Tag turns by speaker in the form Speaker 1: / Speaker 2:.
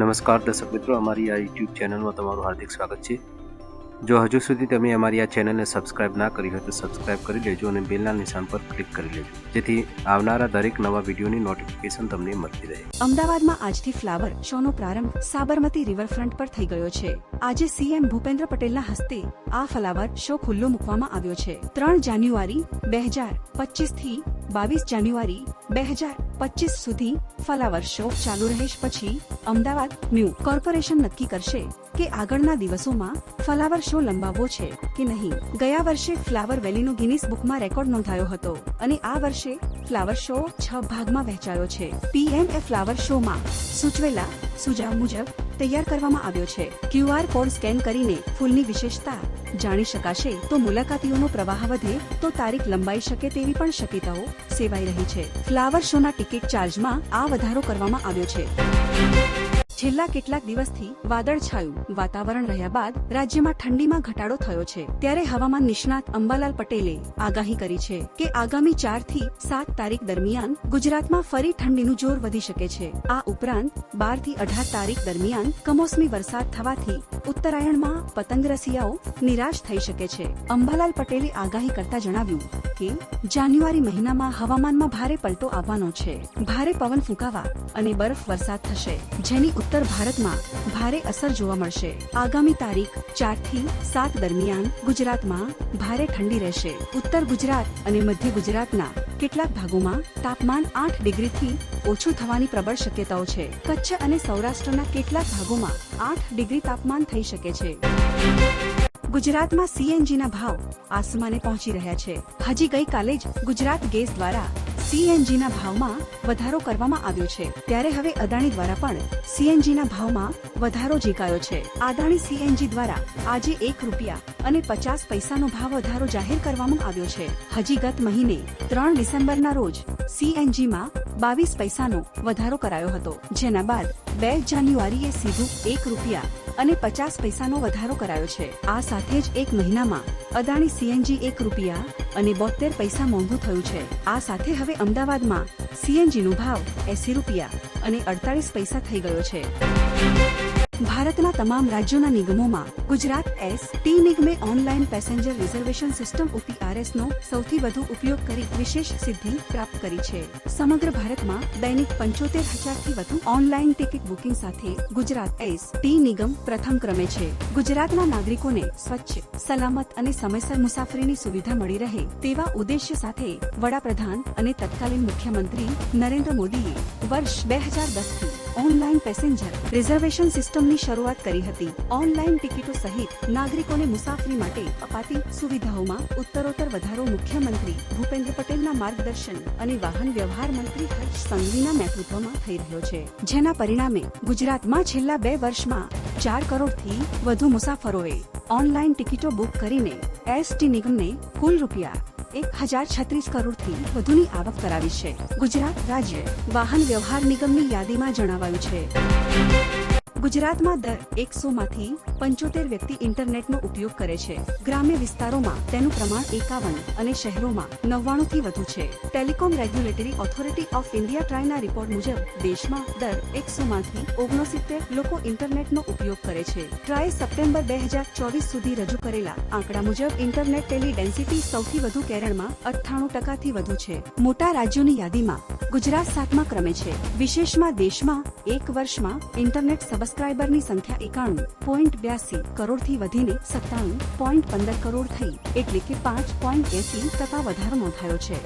Speaker 1: નમસ્કાર દર્શક મિત્રો, અમારી આ યુટ્યુબ ચેનલમાં તમારું હાર્દિક સ્વાગત છે. જો હજુ સુધી તમે અમારી આ ચેનલને સબસ્ક્રાઇબ ના કરી હોય તો સબસ્ક્રાઇબ કરી લેજો અને બેલના નિશાન પર ક્લિક કરી લેજો. જેથી આવનારા દરેક નવા વિડીયોની નોટિફિકેશન તમને મળતી રહે.
Speaker 2: અમદાવાદમાં આજથી ફ્લાવર શોનો પ્રારંભ સાબરમતી રિવરફ્રન્ટ પર થઈ ગયો છે. આજે સીએમ ભૂપેન્દ્ર પટેલના હસ્તે આ ફ્લાવર શો ખુલ્લો મૂકવામાં આવ્યો છે. ત્રણ જાન્યુઆરી, બે હજાર પચીસથી બાવીસ જાન્યુઆરી, બે હજાર પચીસ સુધી ફલાવર શો ચાલુ રહેશ પછી અમદાવાદ મ્યુ કોર્પોરેશન નક્કી કરશે કે આગળના દિવસોમાં ફલાવર શો લંબાવવો છે કે નહીં. ગયા વર્ષે ફ્લાવર વેલીનો ગિનિસ બુકમાં રેકોર્ડ નોંધાયો હતો અને આ વર્ષે ફ્લાવર શો છ ભાગમાં વહેંચાયો છે. પીએમ એ ફ્લાવર શોમાં સૂચવેલા સુજાવ મુજબ તૈયાર કરવામાં આવ્યો છે. ક્યુઆર કોડ સ્કેન કરીને ફૂલની વિશેષતા જાણી શકાશે તો મુલાકાતીઓનો પ્રવાહ વધે તો તારીખ લંબાઈ શકે તેવી પણ શક્યતાઓ સેવાઈ રહી છે. ફ્લાવર શોના ટિકિટ ચાર્જમાં આ વધારો કરવામાં આવ્યો છે. છેલ્લા કેટલાક દિવસથી વાદળછાયું વાતાવરણ રહ્યા બાદ રાજ્યમાં ઠંડીમાં ઘટાડો થયો છે. ત્યારે હવામાન નિષ્ણાત અંબાલાલ પટેલે આગાહી કરી છે કે આગામી ચારથી સાત તારીખ દરમિયાન ગુજરાતમાં ફરી ઠંડીનું જોર વધી શકે છે. આ ઉપરાંત બારથી અઢાર તારીખ દરમિયાન કમોસમી વરસાદ થવાથી ઉત્તરાયણમાં પતંગ રસિયાઓ નિરાશ થઈ શકે છે. અંબાલાલ પટેલે આગાહી કરતા જણાવ્યું કે, જાન્યુઆરી મહિનામાં હવામાનમાં ભારે પલટો આવવાનો છે. ભારે પવન ફૂંકાવા અને બરફ વરસાદ થશે, જેની ઉત્તર ભારતમાં ભારે અસર જોવા મળશે. આગામી તારીખ ચારથી સાત દરમિયાન ગુજરાતમાં ભારે ઠંડી રહેશે. ઉત્તર ગુજરાત અને મધ્ય ગુજરાતના કેટલાક ભાગોમાં તાપમાન આઠ ડિગ્રીથી ઓછું થવાની પ્રબળ શક્યતાઓ છે. કચ્છ અને સૌરાષ્ટ્રના કેટલાક ભાગોમાં આઠ ડિગ્રી તાપમાન થઈ શકે છે. ગુજરાતમાં સીએનજીના ભાવ આસમાને પહોંચી રહ્યા છે. હજી ગઈકાલે જ ગુજરાત ગેસ દ્વારા સીએનજીના ભાવમાં વધારો કરવામાં આવ્યો છે. ત્યારે હવે અદાણી દ્વારા પણ સીએનજીના ભાવમાં વધારો ઝીકાયો છે. અદાણી સીએનજી દ્વારા આજે એક રૂપિયા અને પચાસ પૈસાનો ભાવ વધારો જાહેર કરવામાં આવ્યો છે. હજી ગત મહિને ત્રણ ડિસેમ્બરના રોજ સીએનજીમાં બાવીસ પૈસાનો વધારો કરાયો હતો. જેના બાદ બે જાન્યુઆરીએ સીધું એક રૂપિયા અને પચાસ પૈસાનો વધારો કરાયો છે. આ સાથે જ એક મહિનામાં અદાણી સીએનજી એક રૂપિયા અને બોતેર પૈસા મોંઘું થયું છે. આ સાથે હવે અમદાવાદમાં સીએનજી નો ભાવ એસી રૂપિયા અને અડતાલીસ પૈસા થઈ ગયો છે. ભારતના તમામ રાજ્યોના નિગમોમાં Gujarat S, T નિગમે online passenger reservation system OPRS નો સૌથી વધુ ઉપયોગ કરી વિશેષ સિદ્ધિ પ્રાપ્ત કરી છે. સમગ્ર ભારતમાં દૈનિક પંચોતેર હજારથી વધુ ઓનલાઈન ટિકિટ બુકિંગ સાથે ગુજરાત એસ, ટી નિગમ પ્રથમ ક્રમે છે. ગુજરાતના નાગરિકોને સ્વચ્છ, સલામત અને સમયસર મુસાફરીની સુવિધા મળી રહે તેવા ઉદ્દેશ્ય સાથે વડાપ્રધાન અને તત્કાલીન મુખ્યમંત્રી નરેન્દ્ર મોદીએ વર્ષ બે હજાર દસથી ઓનલાઈન પેસેન્જર રિઝર્વેશન સિસ્ટમની શરૂઆત કરી હતી. ઓનલાઈન ટિકિટો સહિત નાગરિકોને મુસાફરી માટે અપાતી સુવિધાઓમાં ઉત્તરોત્તર વધારો મુખ્યમંત્રી ભૂપેન્દ્ર પટેલના માર્ગદર્શન અને વાહન વ્યવહાર મંત્રી હર્ષ સંઘવીના નેતૃત્વમાં થઈ રહ્યો છે. જેના પરિણામે ગુજરાતમાં છેલ્લા બે વર્ષમાં ચાર કરોડથી વધુ મુસાફરોએ ઓનલાઈન ટિકિટો બુક કરીને એસટી નિગમને કુલ રૂપિયા એક હજાર છત્રીસ કરોડથી વધુની આવક કરાવી છે. ગુજરાત રાજ્ય વાહન વ્યવહાર નિગમની યાદીમાં જણાવાયું છે. ગુજરાતમાં દર એકસો માંથી પંચોતેર વ્યક્તિ ઇન્ટરનેટનો ઉપયોગ કરે છે. ગ્રામ્ય વિસ્તારોમાં તેનું પ્રમાણ એકાવન અને શહેરોમાં નવ્વાણું થી વધુ છે. Telecom regulatory authority of India ટ્રાયના report મુજબ, દેશમાં દર એકસો માંથી ઓગણસિત્તેર લોકો ઇન્ટરનેટનો ઉપયોગ કરે છે. ટ્રાય સપ્ટેમ્બર બે હજાર ચોવીસ સુધી રજૂ કરેલા આંકડા મુજબ, ઇન્ટરનેટ ટેલી ડેન્સિટી સૌથી વધુ કેરળમાં અઠ્ઠાણું ટકાથી વધુ છે. મોટા રાજ્યોની યાદીમાં ગુજરાત સાતમા ક્રમે છે. વિશેષમાં દેશમાં એક વર્ષમાં ઇન્ટરનેટ સબસ્ક્રાઇબરની સંખ્યા એકાણું પોઈન્ટ બ્યાસી કરોડથી વધીને સત્તાણું પોઈન્ટ પંદર કરોડ થઈ, એટલે કે પાંચ પોઈન્ટ એસી ટકા વધારો નોંધાયો છે.